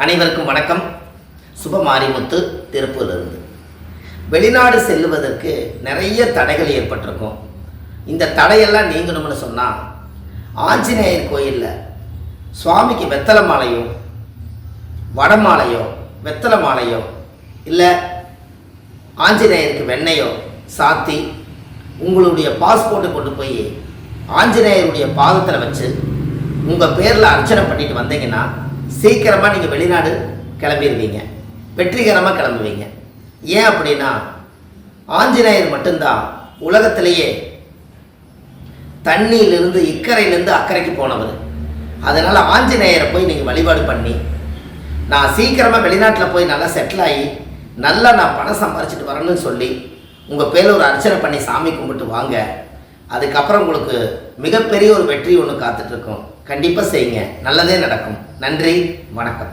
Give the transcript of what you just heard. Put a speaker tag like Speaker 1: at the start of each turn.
Speaker 1: அனைவருக்கும் வணக்கம். சுப மாரிமுத்து திருப்பூர்லேருந்து. வெளிநாடு செல்லுவதற்கு நிறைய தடைகள் ஏற்பட்டிருக்கும். இந்த தடையெல்லாம் நீங்கணும்னு சொன்னால் ஆஞ்சநேயர் கோயிலில் சுவாமிக்கு வெத்தலை மாலையோ வடமாலையோ வெத்தலை மாலையோ இல்லை ஆஞ்சநேயருக்கு வெண்ணையோ சாத்தி உங்களுடைய பாஸ்போர்ட்டை கொண்டு போய் ஆஞ்சநேயருடைய பாதத்தில் வச்சு உங்கள் பேரில் அர்ச்சனை பண்ணிட்டு வந்தீங்கன்னா சீக்கிரமாக நீங்கள் வெளிநாடு கிளம்பிடுவீங்க வெற்றிகரமாக கிளம்புவீங்க. ஏன் அப்படின்னா ஆஞ்சநேயர் மட்டும்தான் உலகத்திலேயே தண்ணியிலிருந்து இக்கரையிலேருந்து அக்கறைக்கு போனவர். அதனால் ஆஞ்சநேயரை போய் நீங்கள் வழிபாடு பண்ணி நான் சீக்கிரமாக வெளிநாட்டில் போய் நல்லா செட்டில் ஆகி நல்லா நான் பணம் சம்பாரிச்சிட்டு வரணும்னு சொல்லி உங்கள் பேரில் ஒரு அர்ச்சனை பண்ணி சாமி கும்பிட்டு வாங்க. அதுக்கப்புறம் உங்களுக்கு மிகப்பெரிய ஒரு வெற்றி ஒன்று காத்துட்ருக்கோம் கண்டிப்பாக செய்யுங்க. நல்லதே நடக்கும். நன்றி. வணக்கம்.